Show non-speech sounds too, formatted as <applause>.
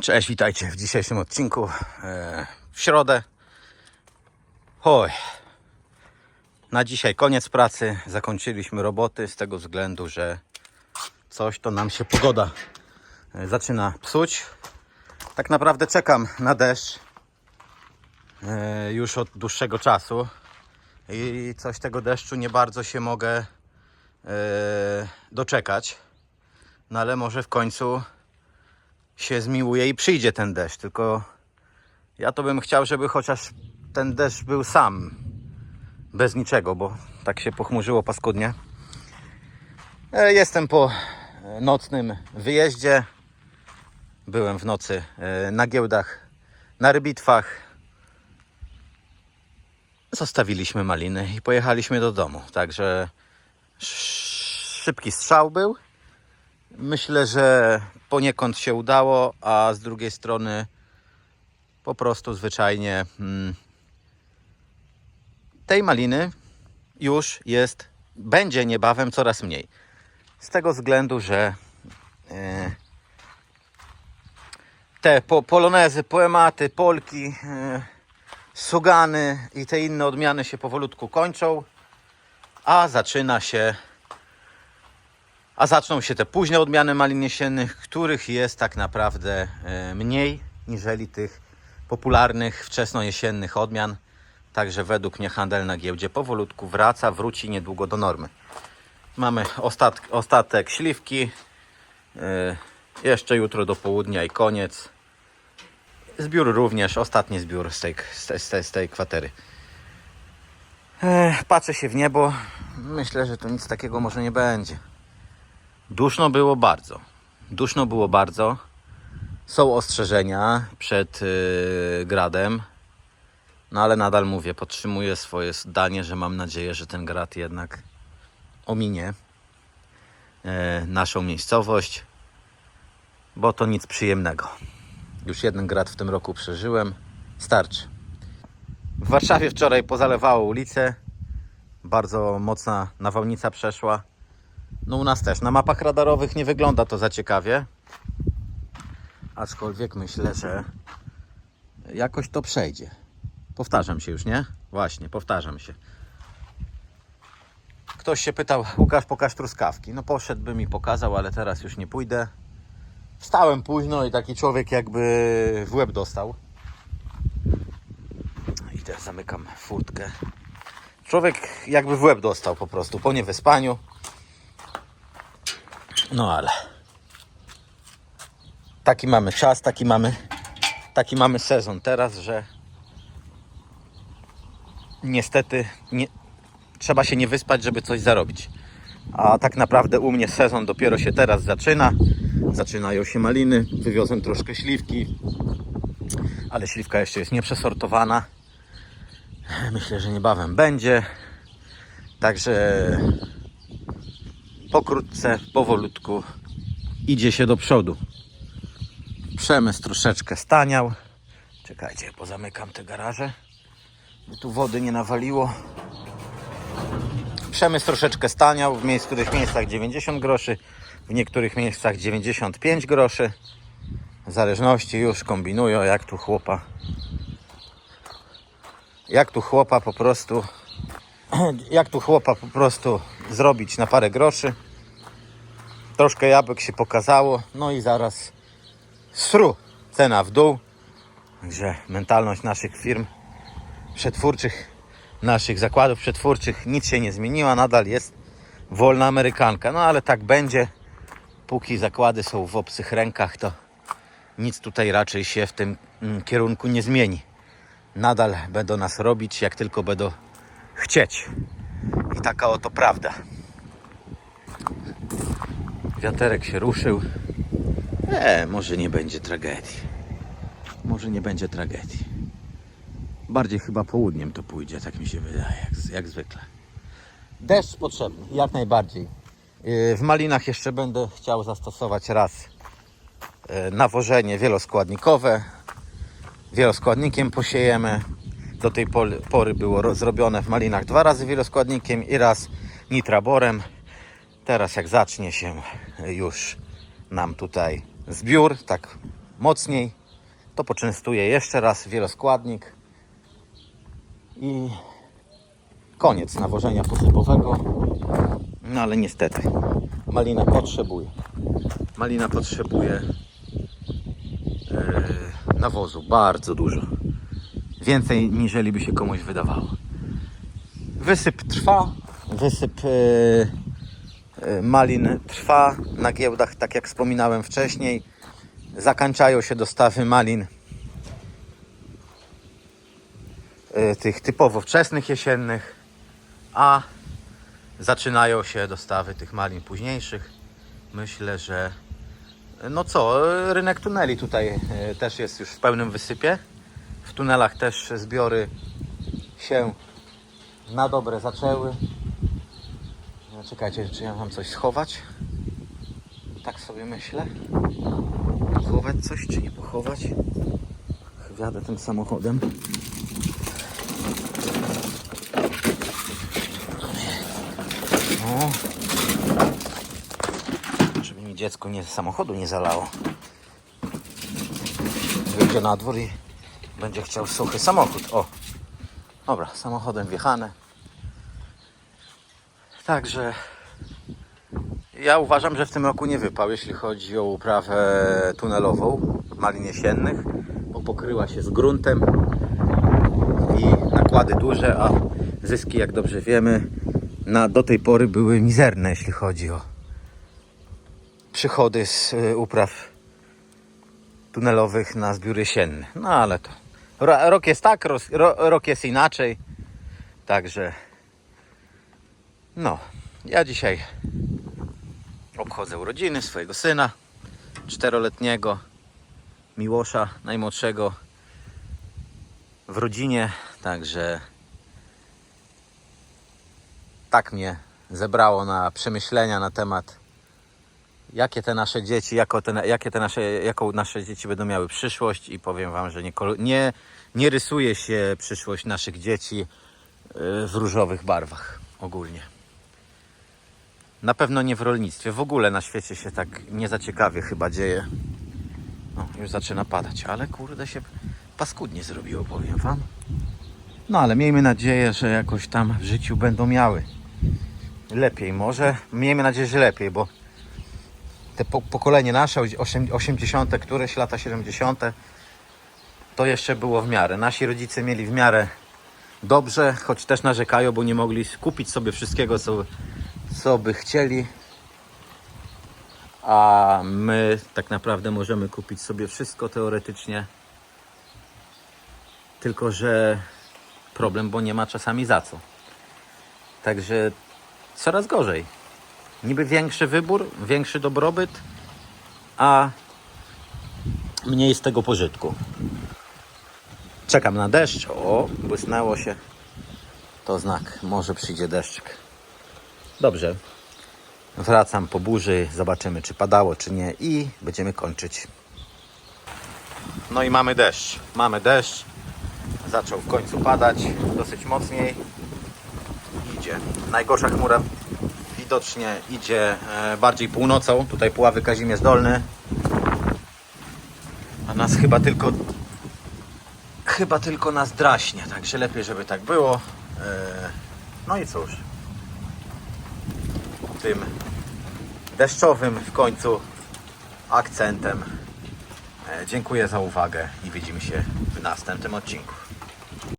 Cześć, witajcie w dzisiejszym odcinku e, w środę. Oj, na dzisiaj koniec pracy. Zakończyliśmy roboty z tego względu, że coś to nam się pogoda e, zaczyna psuć. Tak naprawdę czekam na deszcz e, już od dłuższego czasu i coś tego deszczu nie bardzo się mogę doczekać. No ale może w końcu się zmiłuje i przyjdzie ten deszcz. Tylko ja to bym chciał, żeby chociaż ten deszcz był sam. Bez niczego, bo tak się pochmurzyło paskudnie. E, Jestem po e, nocnym wyjeździe. Byłem w nocy e, na giełdach, na rybitwach. Zostawiliśmy maliny i pojechaliśmy do domu. Także sz- szybki strzał był. Myślę, że poniekąd się udało, a z drugiej strony po prostu zwyczajnie mm, tej maliny już jest, będzie niebawem coraz mniej. Z tego względu, że e, te po, polonezy, poematy, polki, e, sugany i te inne odmiany się powolutku kończą, a zaczyna się a zaczną się te późne odmiany malin jesiennych, których jest tak naprawdę e, mniej niżeli tych popularnych wczesnojesiennych odmian. Także według mnie handel na giełdzie powolutku wraca, wróci niedługo do normy. Mamy ostat, ostatek śliwki. e, Jeszcze jutro do południa i koniec. Zbiór również, ostatni zbiór z tej, z tej, z tej, kwatery. E, Patrzę się w niebo. Myślę, że tu nic takiego może nie będzie. Duszno było bardzo. Duszno było bardzo. Są ostrzeżenia przed yy, gradem. No ale nadal mówię, podtrzymuję swoje zdanie, że mam nadzieję, że ten grad jednak ominie e, naszą miejscowość, bo to nic przyjemnego. Już jeden grad w tym roku przeżyłem. Starczy. W Warszawie wczoraj pozalewało ulicę. Bardzo mocna nawałnica przeszła. No u nas też. Na mapach radarowych nie wygląda to za ciekawie. Aczkolwiek myślę, że jakoś to przejdzie. Powtarzam się już, nie? Właśnie, powtarzam się. Ktoś się pytał, Łukasz, pokaż truskawki. No poszedłbym i pokazał, ale teraz już nie pójdę. Wstałem późno i taki człowiek jakby w łeb dostał. Idę, zamykam furtkę. Człowiek jakby w łeb dostał po prostu po niewyspaniu. No ale taki mamy czas, taki mamy, taki mamy sezon teraz, że niestety nie, trzeba się nie wyspać, żeby coś zarobić. A tak naprawdę u mnie sezon dopiero się teraz zaczyna. Zaczynają się maliny, wywiozłem troszkę śliwki, ale śliwka jeszcze jest nieprzesortowana. Myślę, że niebawem będzie. Także pokrótce, powolutku idzie się do przodu. Przemysł troszeczkę staniał. Czekajcie, pozamykam te garaże, by tu wody nie nawaliło. Przemysł troszeczkę staniał, w niektórych miejscach 90 groszy, w niektórych miejscach 95 groszy. W zależności już kombinują, jak tu chłopa. Jak tu chłopa po prostu <clears throat> jak tu chłopa po prostu zrobić na parę groszy. Troszkę jabłek się pokazało, no i zaraz sru, cena w dół. Także mentalność naszych firm przetwórczych, naszych zakładów przetwórczych nic się nie zmieniła, nadal jest wolna amerykanka. No ale tak będzie, póki zakłady są w obcych rękach, to nic tutaj raczej się w tym mm, kierunku nie zmieni. Nadal będą nas robić, jak tylko będą chcieć. I taka oto prawda. Wiaterek się ruszył. E, może nie będzie tragedii. Może nie będzie tragedii. Bardziej chyba południem to pójdzie, tak mi się wydaje, jak, jak zwykle. Deszcz potrzebny, jak najbardziej. Yy, W malinach jeszcze będę chciał zastosować raz yy, nawożenie wieloskładnikowe. Wieloskładnikiem posiejemy. Do tej pory było ro- zrobione w malinach dwa razy wieloskładnikiem i raz nitraborem. Teraz jak zacznie się już nam tutaj zbiór, tak mocniej, to poczęstuję jeszcze raz wieloskładnik i koniec nawożenia posypowego. No ale niestety, malina potrzebuje. Malina potrzebuje e, nawozu bardzo dużo. Więcej niżeli by się komuś wydawało. Wysyp trwa. Wysyp e, malin trwa na giełdach, tak jak wspominałem wcześniej. Zakończają się dostawy malin e, tych typowo wczesnych jesiennych, a zaczynają się dostawy tych malin późniejszych. Myślę, że no co, rynek tuneli tutaj e, też jest już w pełnym wysypie. W tunelach też zbiory się na dobre zaczęły. No, Czekajcie, czy ja mam coś schować? Tak sobie myślę. Pochować coś, czy nie pochować? Wjadę tym samochodem. O. Żeby mi dziecko nie samochodu nie zalało. Wyjdzie na dwór i będzie chciał suchy samochód. O. Dobra, samochodem wjechane. Także ja uważam, że w tym roku nie wypał, jeśli chodzi o uprawę tunelową malin jesiennych, bo pokryła się z gruntem i nakłady duże, a zyski, jak dobrze wiemy, na, do tej pory były mizerne, jeśli chodzi o przychody z y, upraw tunelowych na zbiór jesienny. No ale to rok jest tak, rok jest inaczej. Także no, ja dzisiaj obchodzę urodziny swojego syna, czteroletniego Miłosza, najmłodszego w rodzinie, także tak mnie zebrało na przemyślenia na temat jakie te nasze dzieci, jako te, jakie te nasze, jaką nasze dzieci będą miały przyszłość i powiem Wam, że nie, nie, nie rysuje się przyszłość naszych dzieci yy, w różowych barwach ogólnie. Na pewno nie w rolnictwie. W ogóle na świecie się tak nie za ciekawie chyba dzieje. No, już zaczyna padać, ale kurde się paskudnie zrobiło, powiem Wam. No ale miejmy nadzieję, że jakoś tam w życiu będą miały lepiej może. Miejmy nadzieję, że lepiej, bo te po, pokolenie nasze, osiem- 80., któreś lata 70., to jeszcze było w miarę. Nasi rodzice mieli w miarę dobrze, choć też narzekają, bo nie mogli kupić sobie wszystkiego, co, co by chcieli. A my tak naprawdę możemy kupić sobie wszystko teoretycznie. Tylko, że problem, bo nie ma czasami za co. Także coraz gorzej. Niby większy wybór, większy dobrobyt, a mniej z tego pożytku. Czekam na deszcz. O, błysnęło się. To znak, może przyjdzie deszczyk. Dobrze. Wracam po burzy, zobaczymy czy padało, czy nie i będziemy kończyć. No i mamy deszcz. Mamy deszcz. Zaczął w końcu padać dosyć mocniej. Idzie. Najgorsza chmura widocznie idzie e, bardziej północą. Tutaj Puławy Kazimierz Dolny. A nas chyba tylko chyba tylko nas draśnie, także lepiej, żeby tak było. E, No i cóż. Tym deszczowym w końcu akcentem. E, Dziękuję za uwagę i widzimy się w następnym odcinku.